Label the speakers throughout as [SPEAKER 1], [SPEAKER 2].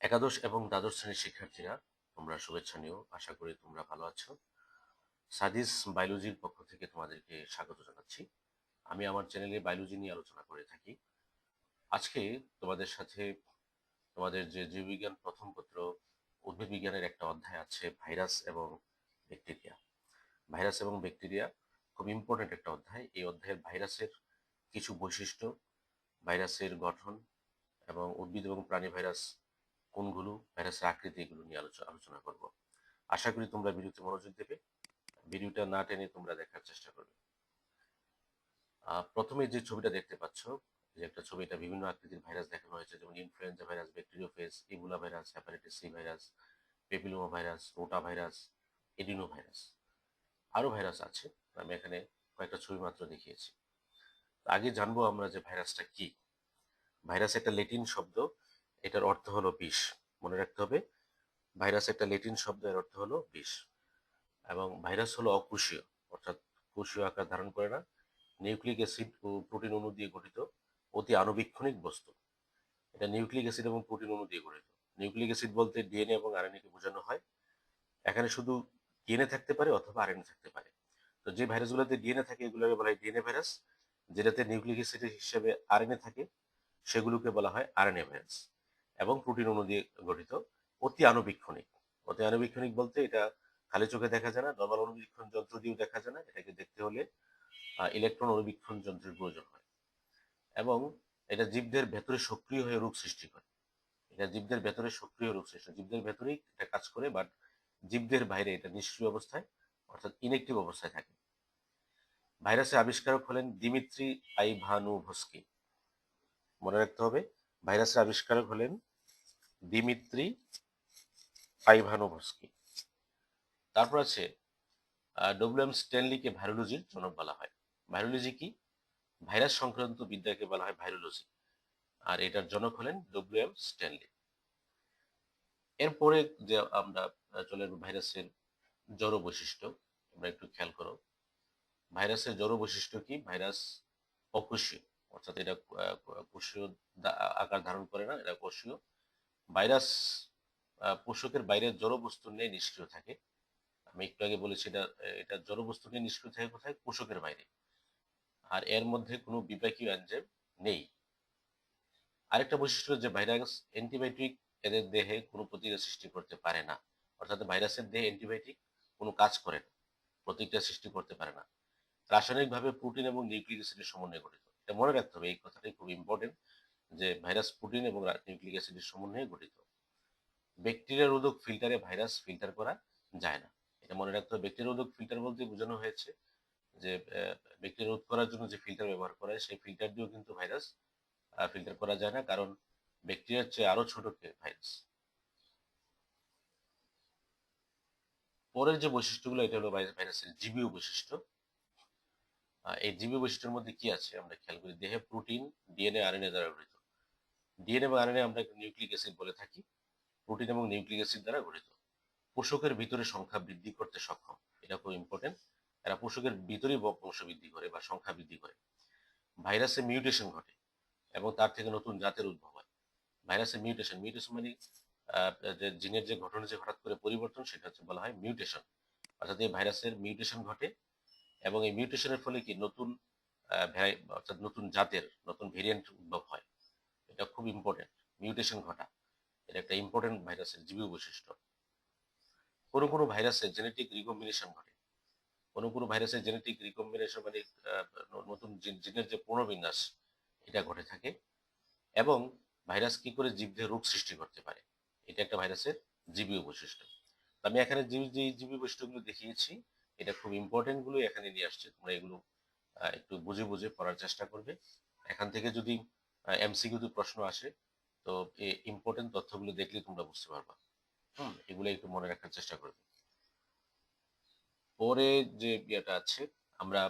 [SPEAKER 1] একাদশ এবং দ্বাদশ শ্রেণির শিক্ষার্থীরা, তোমরা শুভেচ্ছা নিও, আশা করি তোমরা ভালো আছো। সাদিস বায়োলজির পক্ষ থেকে তোমাদেরকে স্বাগত জানাচ্ছি। আমি আমার চ্যানেলে বায়োলজি নিয়ে আলোচনা করে থাকি। আজকে তোমাদের সাথে তোমাদের যে জীববিজ্ঞান প্রথম পত্র উদ্ভিদ বিজ্ঞানের একটা অধ্যায় আছে, ভাইরাস এবং ব্যাকটেরিয়া। ভাইরাস এবং ব্যাকটেরিয়া খুব ইম্পর্টেন্ট একটা অধ্যায়। এই অধ্যায়ের ভাইরাসের কিছু বৈশিষ্ট্য, ভাইরাসের গঠন এবং উদ্ভিদ এবং প্রাণী ভাইরাস কোনগুলো ভাইরাসের আকৃতি এগুলো নিয়ে আলোচনা করব। আশা করি তোমরা ভিডিওতে মনোযোগ দেবে। ভিডিওটা না টেনে তোমরা দেখার চেষ্টা করবে। প্রথমে যে ছবিটা দেখতে পাচ্ছ, যে একটা ছবি, এটা বিভিন্ন আকৃতির ভাইরাস দেখানো হয়েছে, যেমন influenza virus bacteriophage Ebola virus hepatitis C virus, papilloma virus rota virus, adeno virus আরও ভাইরাস আছে। আমি এখানে কয়েকটা ছবি মাত্র দেখিয়েছি। আগে জানব আমরা যে ভাইরাসটা কি। ভাইরাস একটা লেটিন শব্দ এটার অর্থ হলো বিষ। মনে রাখতে হবে, ভাইরাস একটা লেটিন শব্দ, এর অর্থ হলো বিষ। এবং ভাইরাস হলো অকোষীয়, অর্থাৎ কোষীয় আকার ধারণ করে না। নিউক্লিক অ্যাসিড ও প্রোটিন অণু দিয়ে গঠিত অতি আণুবীক্ষণিক বস্তু। এটা নিউক্লিক অ্যাসিড এবং প্রোটিন অণু দিয়ে গঠিত। নিউক্লিক অ্যাসিড বলতে ডিএনএ এবং আরএনএ কে বোঝানো হয়। এখানে শুধু ডিএনএ থাকতে পারে অথবা আরএনএ থাকতে পারে। তো যে ভাইরাসগুলোতে ডিএনএ থাকে, এগুলোকে বলা হয় ডিএনএ ভাইরাস, যেটাতে নিউক্লিক অ্যাসিড হিসেবে আরএনএ থাকে, সেগুলোকে বলা হয় আরএনএ ভাইরাস। এবং প্রোটিন অণু দিয়ে গঠিত অতি আণুবীক্ষণিক অতি আণুবীক্ষণিক বলতে এটা খালি চোখে দেখা যায় না, নর্মাল অণুবীক্ষণ যন্ত্র দিয়েও দেখা যায় না, এটাকে দেখতে হলে ইলেকট্রন অনুবীক্ষণ যন্ত্রের প্রয়োজন হয়। এবং এটা জীবদের ভেতরে সক্রিয় হয়ে রোগ সৃষ্টি করে। এটা জীবদের ভেতরে সক্রিয় রোগ সৃষ্টি জীবদের ভেতরেই এটা কাজ করে বাট জীবদের বাইরে এটা নিষ্ক্রিয় অবস্থায়, অর্থাৎ ইনেকটিভ অবস্থায় থাকে। ভাইরাসের আবিষ্কারক হলেন দিমিত্রি আইভানুভস্কি। মনে রাখতে হবে, ভাইরাসের আবিষ্কারক হলেন দিমিত্রি আইভানোভস্কি তারপর আছে ডব্লিউ এম স্ট্যানলিকে ভাইরোলজির জনক বলা হয়। ভাইরোলজি কি? ভাইরাস সংক্রান্ত বিদ্যাকে বলা হয় ভাইরোলজি। আর এটার জনক হলেন ডব্লিউ এম স্ট্যানলি। এরপরে যে আমরা চলে ভাইরাসের জড় বৈশিষ্ট্য আমরা একটু খেয়াল করো। ভাইরাসের জড় বৈশিষ্ট্য কি? ভাইরাস অকোষীয়, অর্থাৎ এটা কোষীয় আকার ধারণ করে না, এটা কোষীয়। ভাইরাস পোষকের বাইরে জড় বস্তু নিয়ে নিষ্ক্রিয় থাকে। আমি একটু আগে বলেছি এটা এটা জড় বস্তু নিয়ে নিষ্ক্রিয় থাকে কোথায়? পোষকের বাইরে। আর এর মধ্যে কোনো বিপাকীয় এনজাইম নেই। আরেকটা বৈশিষ্ট্য যে ভাইরাস অ্যান্টিবায়োটিক এদের দেহে কোনো প্রতিক্রিয়া সৃষ্টি করতে পারে না। অর্থাৎ ভাইরাসের দেহে অ্যান্টিবায়োটিক কোনো কাজ করে না, প্রতিক্রিয়া সৃষ্টি করতে পারে না। রাসায়নিকভাবে প্রোটিন এবং নিউক্লিক অ্যাসিডের সমন্বয়ে গঠিত। এটা মনে রাখতে হবে, এই কথাটাই খুব ইম্পর্টেন্ট যে ভাইরাস প্রোটিন এবং নিউক্লিক অ্যাসিডের সমন্বয়ে গঠিত। ব্যাকটেরিয়া রোধক ফিল্টারে ভাইরাস ফিল্টার করা যায় না। এটা মনে রাখতে হবে, ব্যাকটেরিয়া রোধক ফিল্টার বলতে বোঝানো হয়েছে যে ব্যাকটেরিয়া রোধ করার জন্য যে ফিল্টার ব্যবহার করা হয়, সেই ফিল্টার দিয়েও কিন্তু ভাইরাস ফিল্টার করা যায় না, কারণ ব্যাকটেরিয়ার চেয়ে আরও ছোট ভাইরাস। পরের যে বৈশিষ্ট্যগুলো, এটা হলো ভাইরাস- ভাইরাসের জীবীয় বৈশিষ্ট্য। এই জীবীয় বৈশিষ্ট্যের মধ্যে কি আছে? আমরা খেয়াল করি, দেহে প্রোটিন, ডিএনএ, আরএনএ দ্বারা গঠিত। ডিএনএ এবং আরএনএ আমরা নিউক্লিক অ্যাসিড বলে থাকি প্রোটিন এবং নিউক্লিক অ্যাসিড দ্বারা গঠিত। পোষকের ভিতরে সংখ্যা বৃদ্ধি করতে সক্ষম, এটা খুব ইম্পর্টেন্ট এরা পোষকের ভিতরেই বংশ বৃদ্ধি করে বা সংখ্যা বৃদ্ধি করে। ভাইরাসে মিউটেশন ঘটে এবং তার থেকে নতুন জাতের উদ্ভব হয়। ভাইরাসের মিউটেশন মিউটেশন মানে জিনের যে ঘটনা যে হঠাৎ করে পরিবর্তন, সেটা হচ্ছে বলা হয় মিউটেশন অর্থাৎ এই ভাইরাসের মিউটেশন ঘটে এবং এই মিউটেশনের ফলে কি নতুন অর্থাৎ নতুন জাতের, নতুন ভেরিয়েন্ট উদ্ভব হয়। এটা খুব ইম্পর্টেন্ট মিউটেশন ঘটা। এটা একটা ইম্পর্টেন্ট ভাইরাসের জীবীয় বৈশিষ্ট্য। কোনো কোনো ভাইরাসের জেনেটিক রিকম্বিনেশন ঘটে। কোনো কোনো ভাইরাসের জেনেটিক রিকম্বিনেশন মানে নতুন জিন- জিনের যে পুনর্বিন্যাস, এটা ঘটে থাকে। এবং ভাইরাস কি করে জীবদের রোগ সৃষ্টি করতে পারে, এটা একটা ভাইরাসের জীবীয় বৈশিষ্ট্য। আমি এখানে যে জীবীয় বৈশিষ্ট্যগুলো দেখিয়েছি, এটা খুব ইম্পর্টেন্টগুলো এখানে নিয়ে আসছে। তোমরা এগুলো একটু বুঝে বুঝে পড়ার চেষ্টা করবে। এখান থেকে যদি এমসিকিউ প্রশ্ন আসে, তো এই ইম্পর্টেন্ট তথ্যগুলো দেখলে তোমরা বুঝতে পারবা। হুম এগুলো একটু মনে রাখার চেষ্টা করবে। পরে যে ইয়েটা আছে, আমরা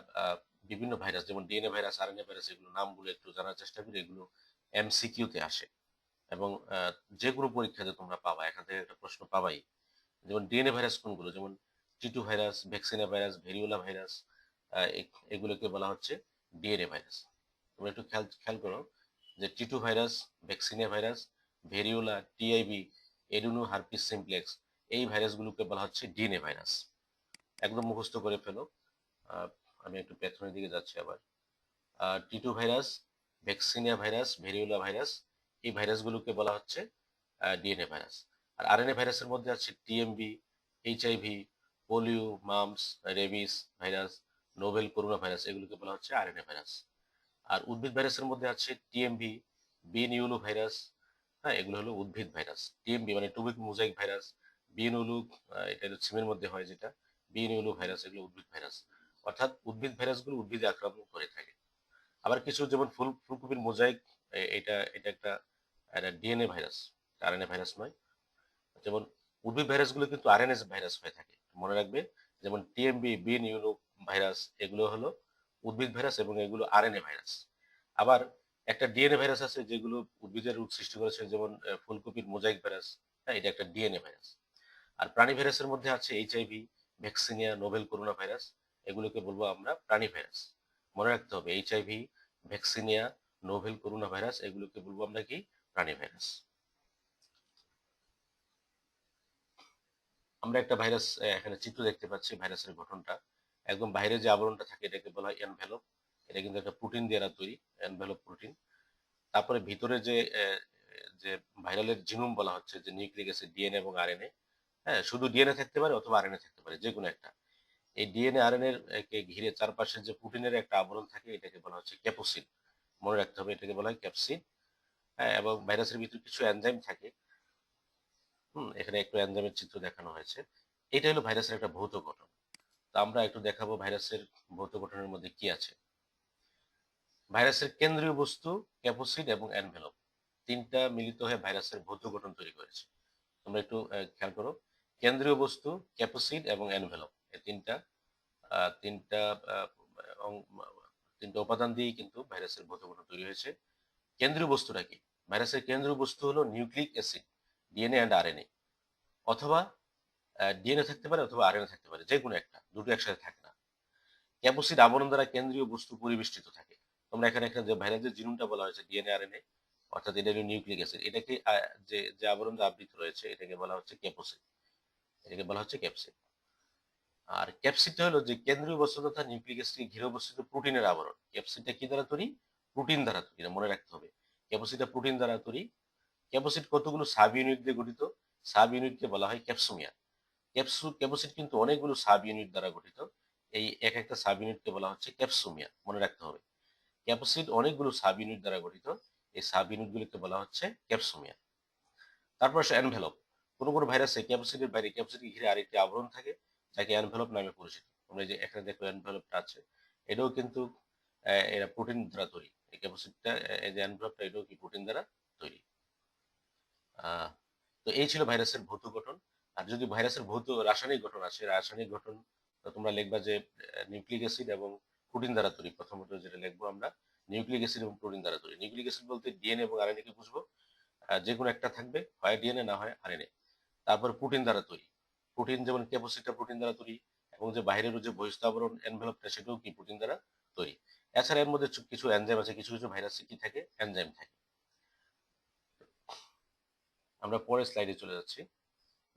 [SPEAKER 1] বিভিন্ন ভাইরাস যেমন ডিএনএ ভাইরাস আরএনএ ভাইরাস এগুলো নামগুলো একটু জানার চেষ্টা করি, এগুলো এমসিকিউতে আসে। এবং যে কোনো পরীক্ষাতে তোমরা পাবা, এখান থেকে একটা প্রশ্ন পাবাই। যেমন ডিএনএ ভাইরাস কোনগুলো? যেমন T two virus vaccinia virus variola virus এগুলোকে বলা হচ্ছে ডিএনএ ভাইরাস তোমরা একটু খেয়াল খেয়াল করো যে T two virus vaccinia virus, variola, TIB, adeno, herpes simplex, এই ভাইরাসগুলোকে বলা হচ্ছে ডিএনএ ভাইরাস। একদম মুখস্থ করে ফেলো। আমি একটু পেছনের দিকে যাচ্ছি আবার। T two virus vaccinia virus, variola virus, এই ভাইরাসগুলোকে বলা হচ্ছে ডিএনএ ভাইরাস। আর আরএনএ ভাইরাসের মধ্যে আছে TMV, HIV, polio, mumps, rabies virus novel corona virus, এগুলোকে বলা হচ্ছে আরএনএ ভাইরাস। আর উদ্ভিদ ভাইরাসের মধ্যে আছে টিএমবি বিনিউলু ভাইরাস হ্যাঁ এগুলো হলো উদ্ভিদ ভাইরাস। টিএমবি মানে টুবিক মোজাইক ভাইরাস বিনিউলু এটা সিমের মধ্যে হয় যেটা বিনিউলু ভাইরাস এগুলো উদ্ভিদ ভাইরাস। অর্থাৎ উদ্ভিদ ভাইরাসগুলো উদ্ভিদে আক্রমণ করে থাকে। আবার কিছু যেমন ফুল, ফুলকপির মোজাইক এটা এটা একটা ডিএনএ ভাইরাস আরএনএ ভাইরাস নয়। যেমন উদ্ভিদ ভাইরাসগুলো কিন্তু আরএনএ ভাইরাস হয়ে থাকে। মনে রাখবে, যেমন টিএমবি বিন ইউনো ভাইরাস এগুলো হলো উদ্ভিদ ভাইরাস এবং এগুলো আরএনএ ভাইরাস আবার একটা ডিএনএ ভাইরাস আছে যেগুলো উদ্ভিদের রোগ সৃষ্টি করেছে, যেমন ফুলকপির মোজাইক ভাইরাস হ্যাঁ এটা একটা ডিএনএ ভাইরাস আর প্রাণী ভাইরাসের মধ্যে আছে HIV vaccinia novel corona virus এগুলোকে বলব আমরা প্রাণী ভাইরাস মনে রাখতে হবে HIV vaccinia novel corona virus এগুলোকে বলব আমরা কি? প্রাণী ভাইরাস আমরা একটা ভাইরাস এখানে চিত্র দেখতে পাচ্ছি ভাইরাসের গঠনটা। একদম বাইরে যে আবরণটা থাকে, এটাকে বলা হয় এনভেলপ এটা কিন্তু একটা প্রোটিন দ্বারা তৈরি এনভেলপ প্রোটিন তারপরে ভিতরে যে যে ভাইরালের জিনোম বলা হচ্ছে, যে নিউক্লিক অ্যাসিড ডিএনএ এবং আরএনএ হ্যাঁ শুধু ডিএনএ থাকতে পারে অথবা আরএনএ থাকতে পারে যে কোনো একটা। এই ডিএনএ আরএনএ কে ঘিরে চারপাশে যে প্রোটিনের একটা আবরণ থাকে, এটাকে বলা হচ্ছে ক্যাপোসিড মনে রাখতে হবে, এটাকে বলা হয় ক্যাপসিড হ্যাঁ এবং ভাইরাসের ভিতরে কিছু এনজাইম থাকে। হুম, এখানে একটু এনজাইমের চিত্র দেখানো হয়েছে। এটা হলো ভাইরাসের একটা ভৌত গঠন। আমরা একটু দেখাবো ভাইরাসের ভৌত গঠনের মধ্যে কি আছে। ভাইরাসের কেন্দ্রীয় বস্তু, ক্যাপোসিড এবং অ্যানভেলপ। তিনটা মিলিত হয়ে ভাইরাসের ভৌত গঠন তৈরি করেছে। তোমরা একটু খেয়াল করো। কেন্দ্রীয় বস্তু, ক্যাপোসিড এবং অ্যানভেলপ। এই তিনটা তিনটা তিনটা উপাদান দিয়েই কিন্তু ভাইরাসের ভৌত গঠন তৈরি হয়েছে। কেন্দ্রীয় বস্তুটা কি? ভাইরাসের কেন্দ্রীয় বস্তু হলো nucleic acid, DNA and RNA. অথবা ডিএনএ থাকতে পারে অথবা আরএনএ থাকতে পারে যে কোনো একটা, দুটো একসাথে থাকে না। ক্যাপোসিড আবরণ দ্বারা কেন্দ্রীয় বস্তু পরিবেষ্টিত থাকে। তোমরা এখানে একটা যে ভাইরাসের জিনুমটা বলা হয়েছে ডিএনএ আরএনএ অর্থাৎ এটা হলো নিউক্লিক অ্যাসিড এটাকে যে যে আবরণ আবৃত রয়েছে, এটাকে বলা হচ্ছে ক্যাপোসিড এটাকে বলা হচ্ছে ক্যাপসিড আর ক্যাপসিডটা হলো যে কেন্দ্রীয় বস্তু তথা নিউক্লিক অ্যাসিড ঘিরে অবস্থিত প্রোটিনের আবরণ। ক্যাপসিডটা কি দ্বারা তৈরি? প্রোটিন দ্বারা তৈরি মনে রাখতে হবে। ক্যাপসিডটা প্রোটিন দ্বারা তৈরি। ক্যাপসিড কতগুলো সাব ইউনিট দিয়ে গঠিত? সাব ইউনিটকে বলা হয় ক্যাপসুমিয়া ক্যাপসু ক্যাপসিড কিন্তু অনেকগুলো সাব ইউনিট দ্বারা গঠিত। এই এক একটা সাব ইউনিটকে বলা হচ্ছে ক্যাপসুমিয়া। মনে রাখতে হবে। ক্যাপসিড অনেকগুলো সাব ইউনিট দ্বারা গঠিত। এই সাব ইউনিটগুলিকে বলা হচ্ছে ক্যাপসুমিয়া। তারপর আসে অ্যানভেলপ। কোনো কোনো ভাইরাসে ক্যাপসিডের বাইরে ক্যাপসিডকে ঘিরে আরেকটি আবরণ থাকে, যাকে অ্যানভেলপ নামে পরিচিত। এই যে এখানে দেখো অ্যানভেলপটা আছে। এটাও কিন্তু এরা প্রোটিন দ্বারা তৈরি। এই ক্যাপসিডটা এই যে অ্যানভেলপটা, এটাও কি প্রোটিন দ্বারা তৈরি। তো এই ছিল ভাইরাসের ভৌত গঠন। আর যদি ভাইরাসের ভৌত রাসায়নিক গঠন আছে রাসায়নিক গঠন তোমরা লিখবা যে নিউক্লিক অ্যাসিড এবং প্রোটিন দ্বারা তৈরি। প্রথমত যেটা লিখব আমরা, নিউক্লিক অ্যাসিড এবং প্রোটিন দ্বারা তৈরি। নিউক্লিক অ্যাসিড বলতে ডিএনএ এবং আরএনএ কে বুঝব। যে কোনো একটা থাকবে, হয় ডিএনএ, না হয় আরএনএ। তারপর প্রোটিন দ্বারা তৈরি। প্রোটিন যেমন ক্যাপোসিটা প্রোটিন দ্বারা তৈরি, এবং যে বাইরের যে বহিস্থ আবরণ এনভেলপটা সেটাও কি প্রোটিন দ্বারা তৈরি। এছাড়া এর মধ্যে কিছু এনজাইম আছে, কিছু কিছু ভাইরাসে কি থাকে? এনজাইম থাকে। আমরা পরের স্লাইডে চলে যাচ্ছি।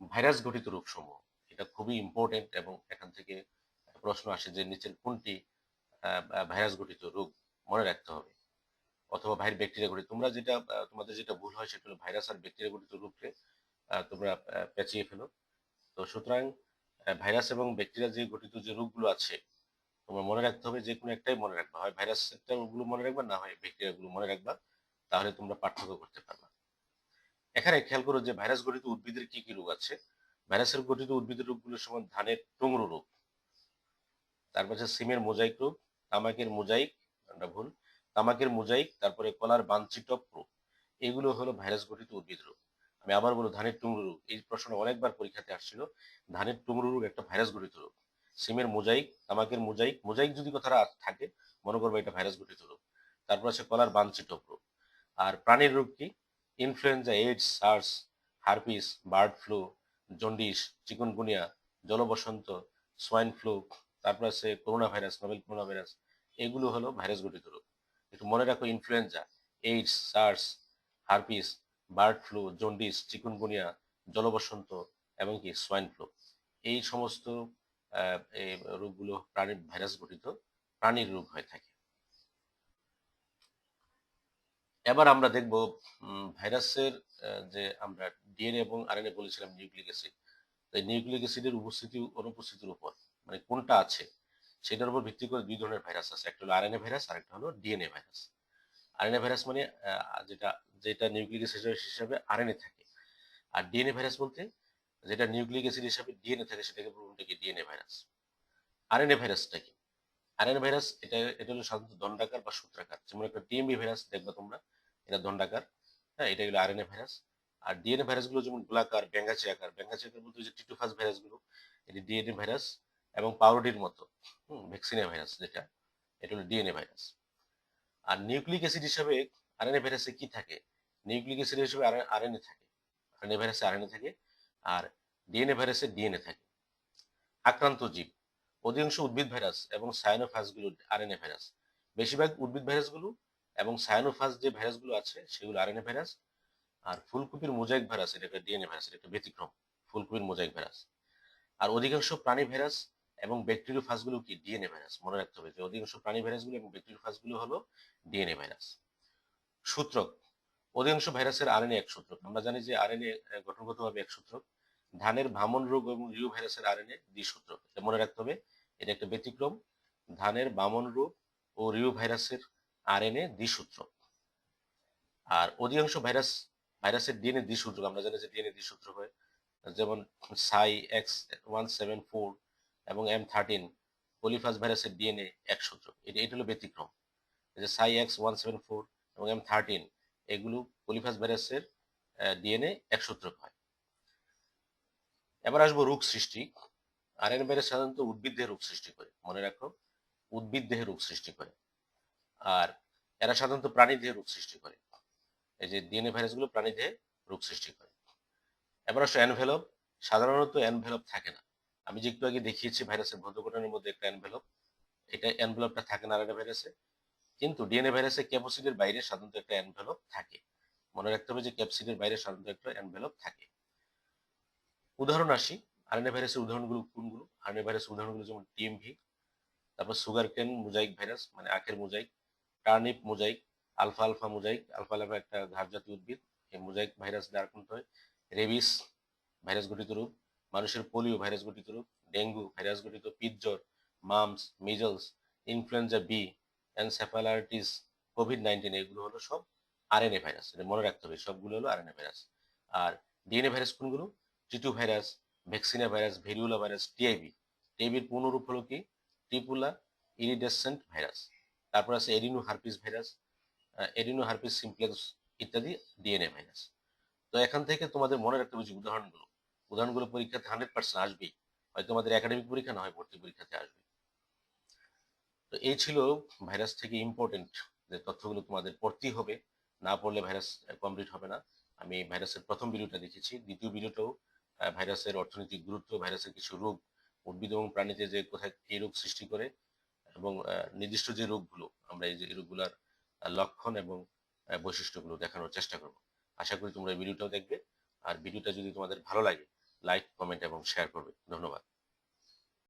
[SPEAKER 1] ভাইরাস ঘটিত রোগসমূহ এটা খুবই ইম্পর্টেন্ট এবং এখান থেকে প্রশ্ন আসে যে নিচের কোনটি ভাইরাস ঘটিত রোগ মনে রাখতে হবে? অথবা ভাইর ব্যাকটেরিয়া ঘটিত তোমরা যেটা তোমাদের যেটা ভুল হয় সেটা হলো ভাইরাস আর ব্যাকটেরিয়া ঘটিত রোগকে তোমরা পেঁচিয়ে ফেলো। তো সুতরাং ভাইরাস এবং ব্যাকটেরিয়া যে ঘটিত যে রোগগুলো আছে, তোমরা মনে রাখতে হবে যে কোনো একটাই মনে রাখবা। হয় ভাইরাসগুলো মনে রাখবা, না হয় ব্যাকটেরিয়া গুলো মনে রাখবা, তাহলে তোমরা পার্থক্য করতে পারবা। এখানে খেয়াল করো যে ভাইরাস গঠিত উদ্ভিদের কি কি রোগ আছে? ভাইরাসের গঠিত উদ্ভিদের রোগগুলো সময় ধানের টুংরো রোগ। তারপর আছে সিমের মোজাইক রোগ, তামাকের মোজাইক ভুল, তামাকের মোজাইক, তারপরে কলার বাঞ্চিটক রোগ। এগুলো হলো ভাইরাস গঠিত উদ্ভিদ রোগ। আমি আবার বলব ধানের টুংরো রোগ। এই প্রশ্ন অনেকবার পরীক্ষাতে আসছিল, ধানের টুংরো রোগ একটা ভাইরাস গঠিত রোগ। সিমের মোজাইক, তামাকের মোজাইক মোজাইক যদি কথাটা থাকে, মনে করব এটা ভাইরাস গঠিত রোগ। তারপর আছে কলার বাঞ্চিটক রোগ। আর প্রাণীর রোগ কি? Influenza AIDS SARS herpes bird flu jaundice chikungunya জলবসন্ত swine flu তারপর আছে corona virus novel corona virus এগুলো হলো ভাইরাস ঘটিত রোগ। একটু মনে রাখো influenza AIDS SARS herpes bird flu jaundice chikungunya জলবসন্ত এবং কি সোয়াইন ফ্লু এই সমস্ত রোগগুলো প্রাণীর ভাইরাস গঠিত, প্রাণীর রোগ হয়ে থাকে। এবার আমরা দেখব ভাইরাসের যে আমরা ডিএনএ এবং আরএনএ বলেছিলাম নিউক্লিক অ্যাসিড এই নিউক্লিক অ্যাসিডের উপস্থিতি, অনুপস্থিতির উপর মানে কোনটা আছে, সেটার উপর ভিত্তি করে দুই ধরনের ভাইরাস আছে, একটা হলো আরএনএ ভাইরাস আর একটা হলো ডিএনএ ভাইরাস। আরএনএ ভাইরাস মানে যেটা যেটা নিউক্লিক অ্যাসিড হিসাবে আরএনএ থাকে। আর ডিএনএ ভাইরাস বলতে, যেটা নিউক্লিক অ্যাসিড হিসাবে ডিএনএ থাকে, সেটাকে বলতে কি ডিএনএ ভাইরাস। আরএনএ ভাইরাসটা কি? আরএনএ ভাইরাস এটা এটা হলো সাধারণত দণ্ডাকার বা সূত্রাকার যেমন একটা টিএমবি ভাইরাস দেখবা তোমরা এটা দণ্ডাকার হ্যাঁ এটা হলো আরএনএ ভাইরাস আর ডিএনএ ভাইরাসগুলো যেমন গোলাকার ব্যাঙ্গাচি আকার ব্যাঙ্গাচি আকার বলতে যে টিটুফাস ভাইরাসগুলো এটি ডিএনএ ভাইরাস এবং পাউরোডির মতো হুম ভ্যাকসিনিয়া ভাইরাস যেটা এটা হলো ডিএনএ ভাইরাস আর নিউক্লিক অ্যাসিড হিসাবে আরএনএ ভাইরাসে কি থাকে নিউক্লিক অ্যাসিড হিসেবে আরএনএ থাকে আরএনএ ভাইরাসে আরএনএ থাকে আর ডিএনএ ভাইরাসে ডিএনএ থাকে আক্রান্ত জীব অধিকাংশ উদ্ভিদ ভাইরাস এবং সায়ানোফাসগুলো আরএনএ ভাইরাস বেশিরভাগ উদ্ভিদ ভাইরাসগুলো এবং সায়ানোফাস যে ভাইরাসগুলো আছে, সেগুলো আরএনএ ভাইরাস আর ফুলকপির মোজাইক ভাইরাস এটা একটা ডিএনএ ভাইরাস এটা একটা ব্যতিক্রম ফুলকপির মোজাইক ভাইরাস আর অধিকাংশ প্রাণী ভাইরাস এবং ব্যাকটেরিওফাসগুলো কি? ডিএনএ ভাইরাস মনে রাখতে হবে যে অধিকাংশ প্রাণী ভাইরাসগুলো এবং ব্যাকটেরিওফাসগুলো হলো ডিএনএ ভাইরাস সূত্রক। অধিকাংশ ভাইরাসের আরএনএ এক সূত্রক। আমরা জানি যে আরএনএ গঠনগতভাবে এক সূত্রক। ধানের ভামন রোগ এবং রিউ ভাইরাসের আরএনএ দ্বিসূত্রক এটা মনে রাখতে হবে, এটা একটা ব্যতিক্রম। ধানের বামন রোগ ও রিউ ভাইরাসের আরএনএ দ্বিসূত্র আর অধিকাংশ ভাইরাস, ভাইরাসের ডিএনএ দ্বিসূত্রক আমরা জানি যে ডিএনএ দ্বিসূত্রক হয়, যেমন phi X one seven four এবং এম থার্টিন, পলিফাস ভাইরাসের ডিএনএ এক সূত্র। এটা এটা হলো ব্যতিক্রম। যে psi X one seven four এবং এম থার্টিন, এগুলো পলিফাস ভাইরাসের ডিএনএ এক সূত্র হয়। এবার আসব রোগ সৃষ্টি। আরএনএ ভাইরাস সাধারণত উদ্ভিদ দেহে রোগ সৃষ্টি করে, মনে রাখো, উদ্ভিদ দেহে রোগ সৃষ্টি করে। আর এরা সাধারণত প্রাণী দেহে রোগ সৃষ্টি করে। এই যে ডিএনএ ভাইরাসগুলো প্রাণী দেহে রোগ সৃষ্টি করে। এবার আসো অ্যানভেলপ সাধারণত অ্যানভেলপ থাকে না। আমি যে একটু আগে দেখিয়েছি ভাইরাসের ভদ্রঘটনের মধ্যে একটা অ্যানভেলপ এটা অ্যানভেলপটা থাকে না আরএনএ ভাইরাসে কিন্তু ডিএনএ ভাইরাসে ক্যাপসিডের বাইরে সাধারণত একটা অ্যানভেলপ থাকে। মনে রাখতে হবে যে ক্যাপসিডের বাইরে সাধারণত একটা অ্যানভেলপ থাকে। উদাহরণ আসি, আরএনএ ভাইরাসের উদাহরণগুলো কোনগুলো? আরএনএ ভাইরাসের উদাহরণগুলো যেমন টিএমভি, তারপর সুগার কেন মোজাইক ভাইরাস মানে আখের mosaic turnip mosaic alpha alpha mosaic alpha alpha একটা ঘাস জাতীয় উদ্ভিদ, এই মোজাইক ভাইরাস দ্বারা আক্রান্ত হয়। রেবিস ভাইরাস গঠিত রূপ, মানুষের পোলিও ভাইরাস গঠিত রূপ ডেঙ্গু ভাইরাস গঠিত পিতজ্বর mumps measles influenza B encephalitis COVID nineteen এগুলো হলো সব আরএনএ ভাইরাস এটা মনে রাখতে হবে, সবগুলো হলো আরএনএ ভাইরাস আর ডিএনএ ভাইরাস কোনগুলো? T two virus vaccinia virus variola virus TIV টিআইভির পূর্ণরূপ হলো কি? টিপুলা ইরিডেসেন্ট ভাইরাস তারপর আছে adeno herpes virus adeno herpes simplex ইত্যাদি ডিএনএ ভাইরাস তো এখান থেকে তোমাদের মনে রাখতে হবে উদাহরণগুলো। উদাহরণগুলো পরীক্ষাতে হান্ড্রেড পার্সেন্ট আসবেই। হয়তো তোমাদের একাডেমিক পরীক্ষা, না হয় ভর্তি পরীক্ষাতে আসবে তো এই ছিল ভাইরাস থেকে ইম্পর্টেন্ট যে তথ্যগুলো তোমাদের পড়তেই হবে। না পড়লে ভাইরাস কমপ্লিট হবে না। আমি ভাইরাসের প্রথম ভিডিওটা দেখেছি। দ্বিতীয় ভিডিওটাও ভাইরাসের অর্থনৈতিক গুরুত্ব, ভাইরাসের কিছু রোগ, উদ্ভিদ এবং প্রাণীতে যে কোথায় কি রোগ সৃষ্টি করে এবং নির্দিষ্ট যে রোগগুলো, আমরা এই যে রোগগুলার লক্ষণ এবং বৈশিষ্ট্যগুলো দেখানোর চেষ্টা করব। আশা করি তোমরা ভিডিওটাও দেখবে। আর ভিডিওটা যদি তোমাদের ভালো লাগে, লাইক, কমেন্ট এবং শেয়ার করবে। ধন্যবাদ।